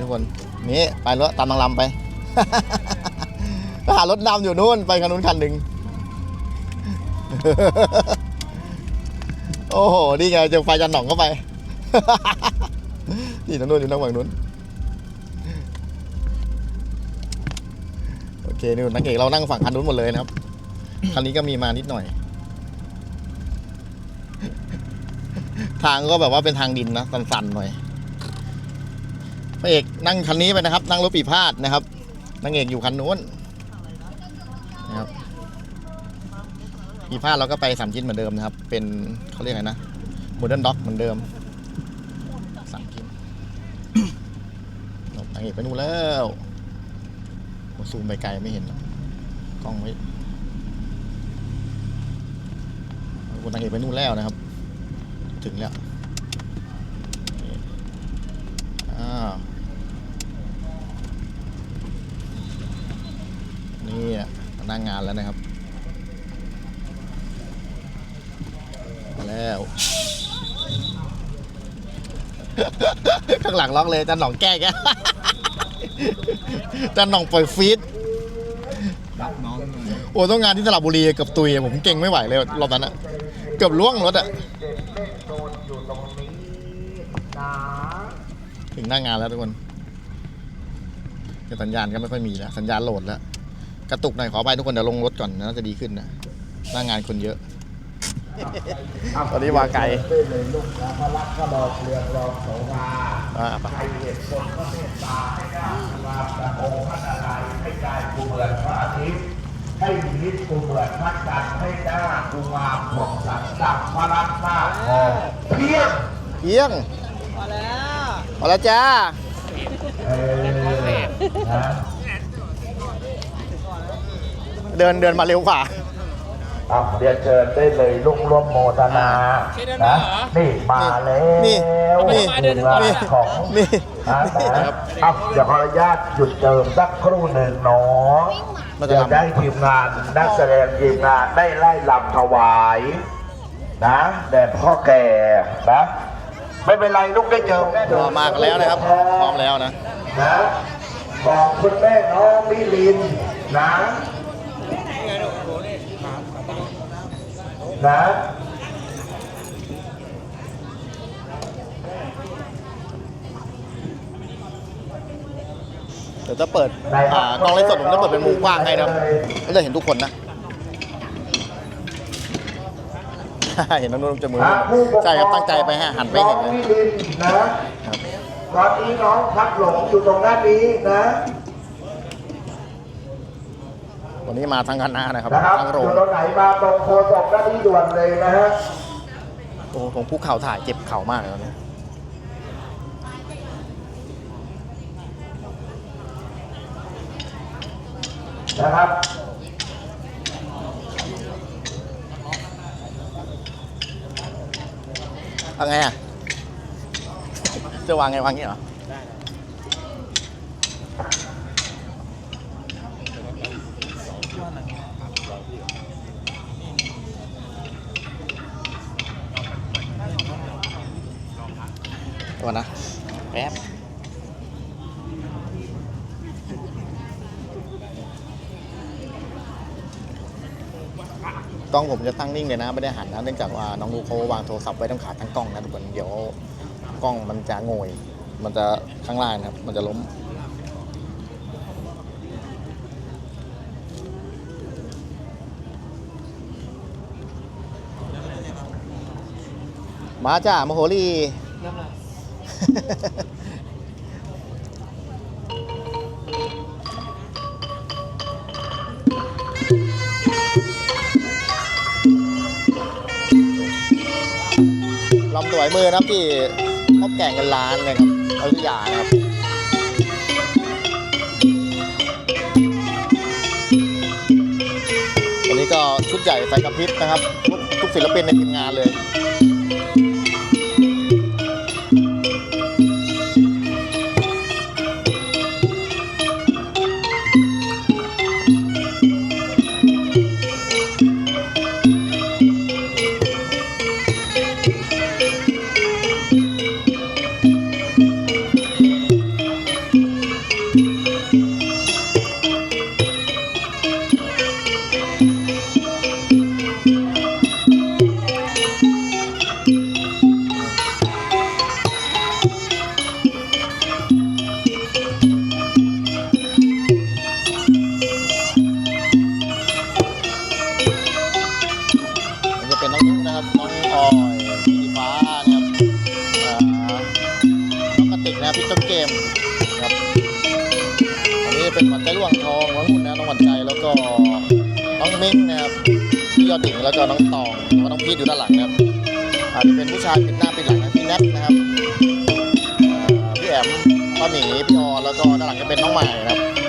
นี่ทุกคนนี่ไปรถตามนางลำไป หารถดำอยู่นู่นไปคันนู้นคันหนึ่งโอ้โห นี่ไงเจอไฟจันหนองเข้าไป นี่ทางนู้นอยู่ทางฝั่งนู้น โอเค นี่นักเอกเรานั่งฝั่งคันนู้นหมดเลยนะครับ คันนี้ก็มีมานิดหน่อย ทางก็แบบว่าเป็นทางดินนะ สันๆหน่อย พระเอกนั่งคันนี้ไปนะครับ นั่งรถปีพาดนะครับนางเอกอยู่คันนู้นนะครับปีพาดเราก็ไปสามชิ้นเหมือนเดิมนะครับ เป็นเขาเรียกไงนะโมเดิร์นด็อกเหมือนเดิมสามชิ้นนางเอกไปนู่นแล้วโซูมไปไกลไม่เห็นกล้องไม่คนางเอกไปนู่นแล้วนะครับ ถึงแล้วนี่อ้าว นี่อะมานั่งงานแล้วนะครับ มาแล้ว ข้างหลังล็อกเลยจันหน่องแก้แกจันหน่องปล่อยฟีดรับน้องหน่อยโอ้ต้องงานที่สระบุรีกับตุยผมเก่งไม่ไหวเลยรอบนั้นอะเกือบล่วงรถอะถึงหน้างานแล้วทุกคนแต่สัญญาณก็ไม่ค่อยมีแล้ว สัญญาณโหลดแล้ว กระตุกหน่อยขอไปทุกคนเดี๋ยวลงรถก่อนน่าจะดีขึ้นนะหน้างานคนเยอะ ตอนนี้วาไกลด้วยเลยลูกนะพระลักษณ์ก็บอกเรืองรองโสภาอ่าไปให้เหตุผลก็เมตตาให้ได้วามตะองค์พระนารายณ์ให้กายกูเหมือนพระอาทิตย์ให้มีฤทธิ์กูเหมือนพระจันทร์ให้หน้ากูงามผ่องใสันดังพระรักษณ์ทองเพียงเอียงพอแล้วพอแล้วจ้า เออนะเดินเดินมาเร็วกว่าอะเรียนเชิญได้เลยลุกร่วมโมทนานะนี่มาแล้วนี่นี่ทีมงานนี่ของนี่นะนี่นะครับอะเดี๋ยวขออนุญาตหยุดเติมสักครู่หนึ่งเนาะมาจะเดี๋ยวทำได้ทีมงานนักแสดงทีมงานได้ไล่ลำถวายนะแด่พ่อแก่นะไม่เป็นไรลูกได้เจอแน่พร้อมมากันแล้วนะครับพร้อมแล้วนะนะบอกคุณแม่น้องมิลินนะ นะเดี๋ยวจะเปิดอ่ากล้องไลฟ์สดผมจะเปิดเป็นมุมกว้างให้นะครับก็จะเห็นทุกคนนะ เห็นน้องนุ่นจะมืออะผู้ปกครองใช่ครับตั้งใจไปให้หันไปเห็นน้องเลยมิลินนะครับตอนนี้น้องพักหลงอยู่ตรงด้านนี้นะ วันนี้มาทั้งคณะนะครับนะครับทั้งโรองยู่ตรงไหนมาตรงโคศกด้านนี้ด่วนเลยนะฮะโอ้ผมคุกเข่าถ่ายเจ็บเข่ามากเลยตอนนี้นะครับเอาไงอะจะวางไงวางงี้เหรอ ก่อนนะ แป๊บ กล้องผมจะตั้งนิ่งเลยนะไม่ได้หันนะเนื่องจากว่าน้องลูกเขาวางโทรศัพท์ไว้ทั้งขาทั้งกล้องนะทุกคนเดี๋ยวกล้องมันจะโงยมันจะข้างล่างนะครับ มันจะล้มมาจ้ามโห รีลำสวยมือนะครับที่ข้าแก่งกันล้านเลยครับอยุธยานะครับวันนี้ก็ชุดใหญ่ไฟกระพริบนะครับทุกศิลปินในทีมงานเลย พีทอยู่ด้านหลังนะครับอาจจะเป็นผู้ชายปิดหน้าปิดหลังนะพี่แนทนะครับพี่แอมป้าหมีพี่ออแล้วก็ด้านหลังจะเป็นน้องใหม่นะครับ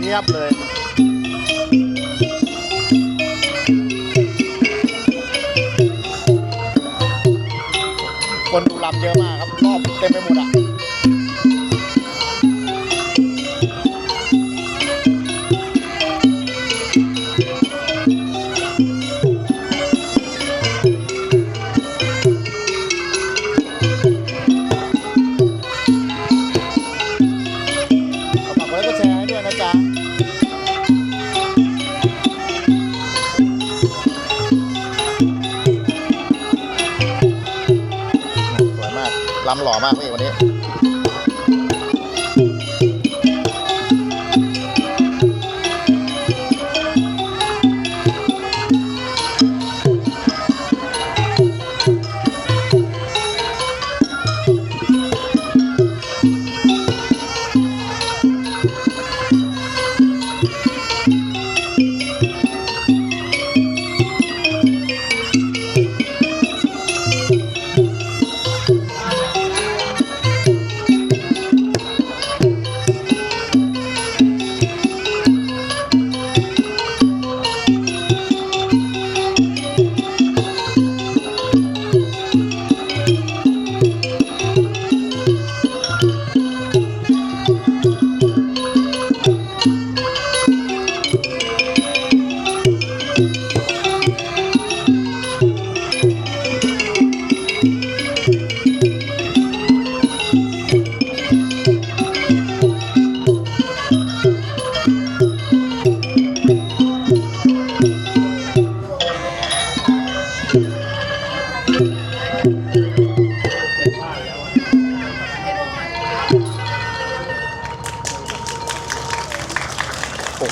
เพียบเลยคนดูลำเยอะมากครับรอบเต็มไปหมดอะ ลำหล่อมากพี่วันนี้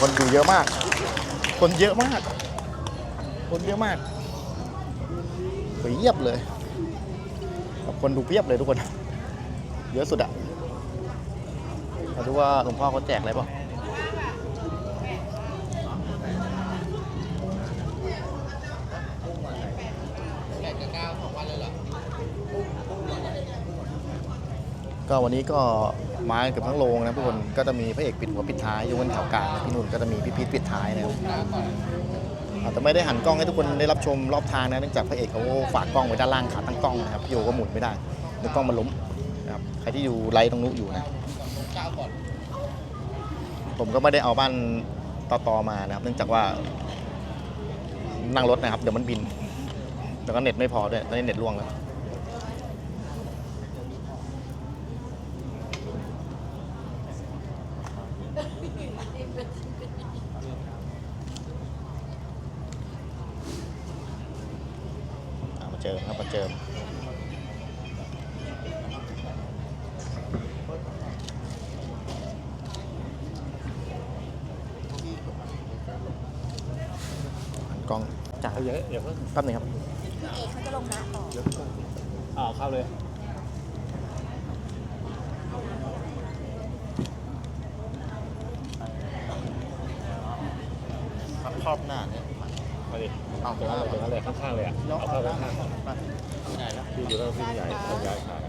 คนดูเยอะมาก คนเยอะมาก คนเยอะมากเฮ้ยเยียบเลยแบบคนดูเพียบเลยทุกคน เยอะสุดอะมาดูว่าหลวงพ่อเขาแจกอะไรเปล่าก็วันนี้ก็ มาเกือบทั้งโรงนะทุกคนก็จะมีพระเอกปิดหัวปิดท้ายยกเว้นแถวกลางนะพี่นุ่นก็จะมีพี่พีทปิดท้ายนะครับอาจจะไม่ได้หันกล้องให้ทุกคนได้รับชมรอบทางนะเนื่องจากพระเอกเขาฝากกล้องไว้ด้านล่างขาตั้งกล้องนะครับพี่โยก็หมุนไม่ได้เดี๋ยวกล้องมันล้มนะครับใครที่อยู่ไลฟ์ตรงนู้นอยู่นะผมก็ไม่ได้เอาบ้านต่อตอมานะครับ เนื่องจากว่านั่งรถนะครับ เดี๋ยวมันบิน แล้วก็เน็ตไม่พอด้วยตอนนี้เน็ตร่วงแล้ว จ้าเอาเยอะเดี๋ยวเพิ่งแป๊บหนึงครับเอกเขาจะลงนะต่อ เดี๋ยวเพิ่งอ่าเข้าเลยครอบหน้าเนี่ยมาดิเอาตรงนั้นเลยตรงนั้นเลยข้างๆเลยอะเอาเข้าข้างๆที่อยู่แล้วพี่ใหญ่ขยายขาย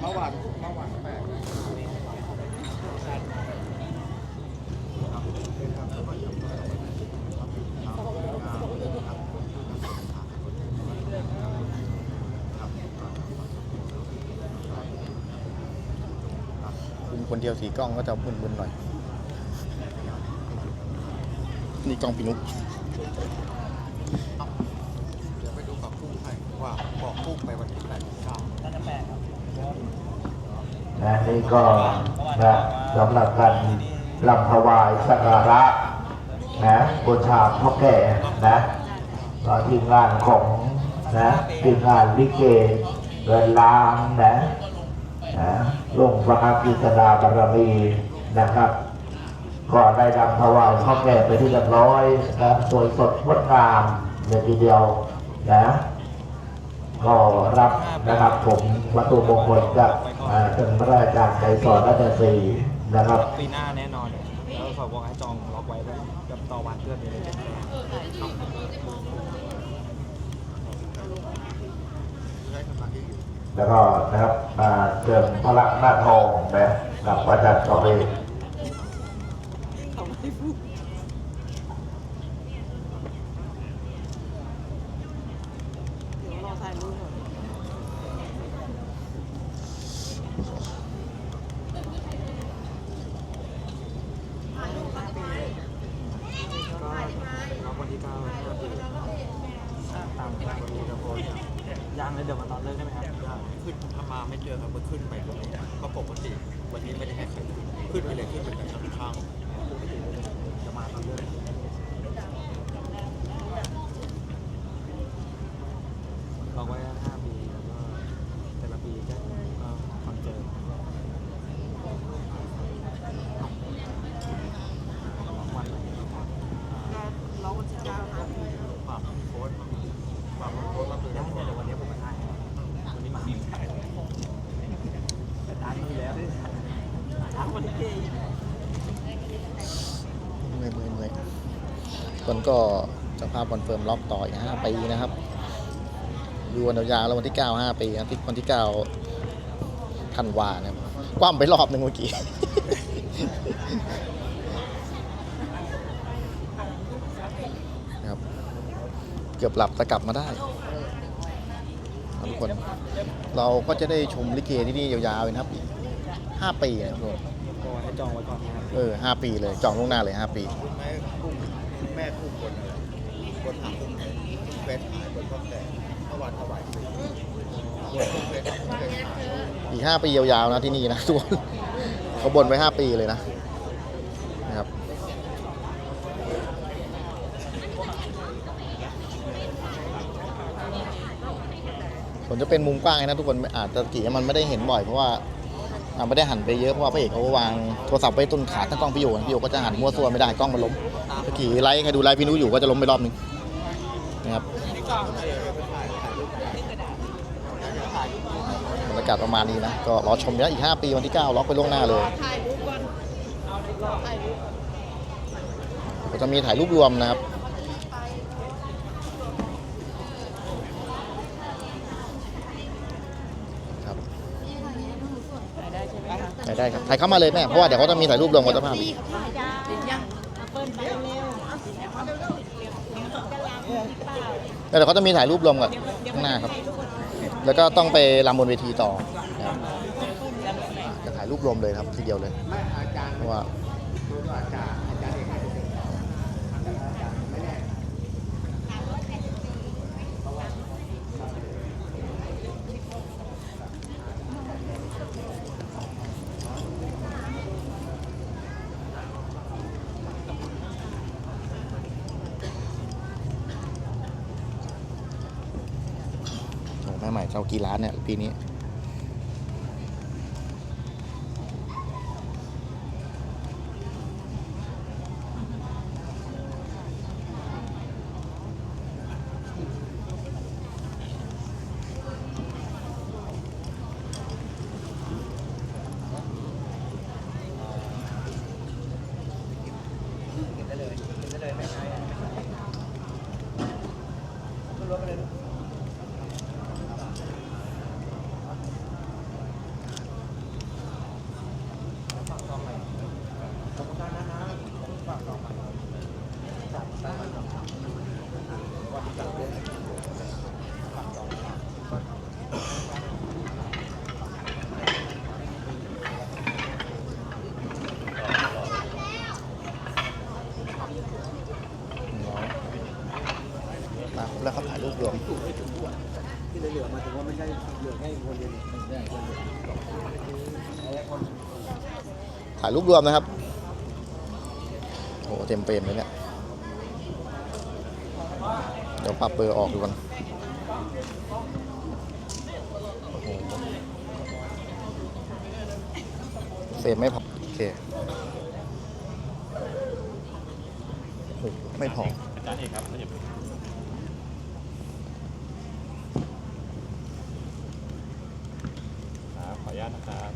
เมื่อวานเมื่อวานแปด คุณคนเดียวสีกล้องก็จะมึนๆหน่อย นี่กล้องพินุกเดี๋ยวไปดูกับกุ้งให้ว่าบอกกุ้งไปวันที่ไหนเก้าและนี่ก็นะสำหรับการลำถวายสักการะนะบูชาพ่อแก่นะก็ทีมงานของนะทีมงานลิเกเดินลางนะนะ ลงพระกิสนาบารมีนะครับ ก็ได้นำถวายพ่อแก่ไปที่เรียบร้อยนะสวยสดงดงามเลยทีเดียวนะก็รับนะครับผมวัตถุมงคลจากอ่าท่านพระอาจารย์ไกรสอนรัตนศรีนะครับปีหน้าแน่นอนแล้วขอบอกให้จองล็อกไว้ด้วยกับต่อวันเพื่อนไปเลย แล้วก็นะครับมาเจิมพระหน้าทองนะกับพระอาจารย์สอนเอง ก็ล็อกวันที่เก้าก็คือตามวันนี้ก็โพสยังเลยเดี๋ยวมาตอนเลิกได้ไหมครับขึ้นถ้ามาไม่เจอครับก็ขึ้นไปตรงนี้ก็ปกติ วันนี้ไม่ได้ให้ใครขึ้นขึ้นไปเลยขึ้นไปกับข้างๆจะมาตอนเลิกล็อกไว้ห้าปีแล้วก็แต่ละปีก็คอนเสิร์ต วันไหนเราวันที่เก้าครับฝากโค้ดฝากโค้ดรับเลยได้เดี๋ยววันนี้ผมมาถ่ายวันนี้มาบิมถ่ายแต่ตามนี้แล้วทั้งวันที่ เมื่อยเมื่อยเมื่อยคน ก็จะพาคอนเฟิร์มล็อกต่ออีกห้าปีนะครับดูวันยาวๆแล้ววันที่เก้าห้าปีนะที่วันที่เก้าธันวานะครับคว่ำไปรอบหนึ่งเมื่อกี้นะครับ เกือบหลับแต่กลับมาได้ทุกคน เราก็จะได้ชมลิเกที่นี่ยาวๆเลยนะครับอีกห้าปีนะครับทุกคนก็ให้จองไว้ก่อนนะครับเออห้าปีเลย จองล่วงหน้าเลยห้าปีแม่กุ้งแม่กุ้งคนอะไรคนหากุ้งเฟสขายคนก็แต่เมื่อวานถวายฟรีกุ้งเฟสกุ้งเฟสขายอีกห้าปียาวๆนะที่นี่นะทุกคนเขาบ่นไว้ห้าปีเลยนะนะครับผมจะเป็นมุมกว้างนะทุกคนอาจจะกี่มันไม่ได้เห็นบ่อยเพราะว่าไม่ได้หันไปเยอะเพราะว่าพระเอกเขาวางโทรศัพท์ไว้ต้นขาถ้ากล้องพี่โยพี่โยก็จะหันมั่วซั่วไม่ได้กล้องมันล้ม ตะกี้ไลฟ์ใครดูไลฟ์พี่นุ้ยอยู่ก็จะล้มไปรอบนึงนะครับบรรยากาศประมาณนี้นะ ก็รอชมนะอีก 5 ปีวันที่ 9 ล็อกไปล่วงหน้าเลยก็จะมีถ่ายรูปรวมนะครับครับถ่ายได้ใช่ไหมถ่ายได้ครับถ่ายเข้ามาเลยแม่ เพราะว่าเดี๋ยวเขาจะมีถ่ายรูปรวมกับเจ้าภาพอีกแล้ว เดี๋ยวเขาจะมีถ่ายรูปรวมกับข้างหน้าครับ แล้วก็ต้องไปรำบนเวทีต่อนะครับจะถ่ายรูปรวมเลยครับทีเดียวเลยเพราะว่าโอ้แม่ใหม่เจ้า กี่ ถ่ายรูปรวมนะครับโอ้โหเต็มเปรมเลยเนี่ยเดี๋ยวปรับเบอร์ออกดูกันโอ้โหเฟรมไม่พอโอเคไม่พออาจารย์เอกครับขออนุญาตนะครับ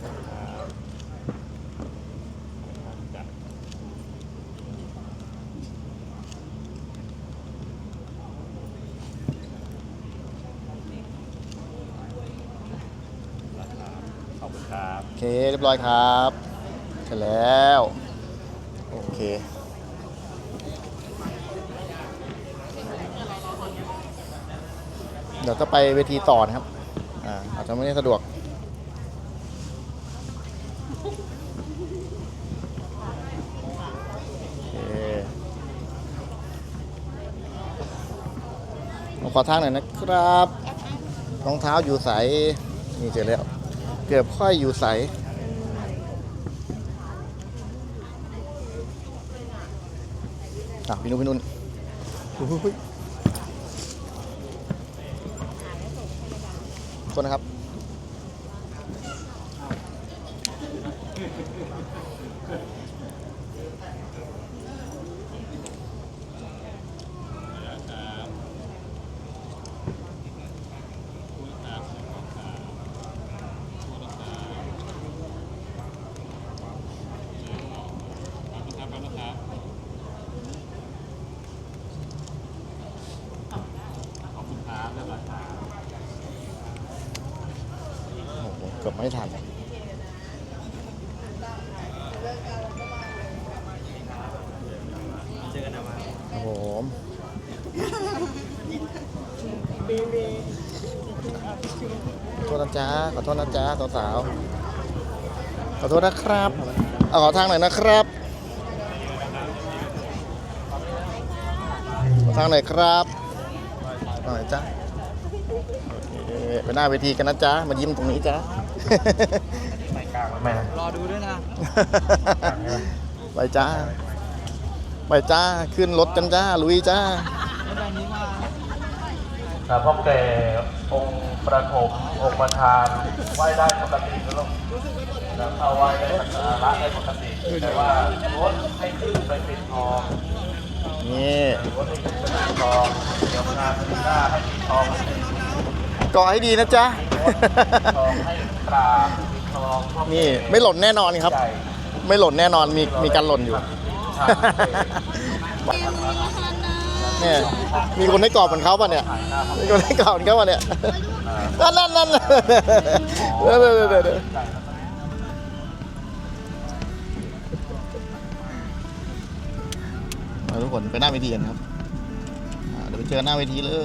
ครับครับจัดขอบคุณครับ โอเค เรี ยบร้อยครับเสร็จแล้ว โอเคเดี๋ยวจะไปเวทีต่อนะครับ อ่าอาจจะไม่ได้สะดวกโอเคขอทางหน่อยนะครับ รองเท้าอยู่ใส นี่เจอแล้ว เกือบค่อยอยู่ใส อะพี่นุ่นพี่นุ่นอุ้ยโทษนะครับ โอ้โหเกือบไม่ทัน เจอกันนะมา โอ้โหขอโท ษนะจ๊ะขอโทษนะจ๊ะสาวๆขอโทษนะครับเอาขอทางหน่อยนะครับขอทางหน่อยครับหน่อยจ้ะโอเคไปหน้าเวทีกันนะจ๊ะมายิ้มตรงนี้จ๊ะรอดูด้วยนะไปจ้าไปจ้าขึ้นรถกันจ้าลุยจ้าแล้วแบบนี้มานะพ่อแก่องค์ ประถมองค์ประธานไหว้ได้ปกตินะลูกนะเข้าไหว้ได้สักการะได้ปกติแต่ว่ารถให้ขึ้นไปปิดทองนี่รถให้ขึ้นไปปิดทองเดี๋ยวงานปีหน้าให้ปิดทองให้ก่อให้ดีนะจ๊ะทองให้กราบปิดทองพ่อแก่นี่ไม่หล่นแน่นอนครับใหญ่ไม่หล่นแน่นอนมีมีการหล่นอยู่เนี่ยมีคนให้กรอบเหมือนเขาป่ะเนี่ยมีคนให้กรอบเหมือนเขาป่ะเนี่ย นั่นนั่นนั่นเดี๋ยวเดี๋ยวเดี๋ยวเดี๋ยวเอาทุกคนไปหน้าเวทีกันครับอ่าเดี๋ยวไปเจอหน้าเวทีเลย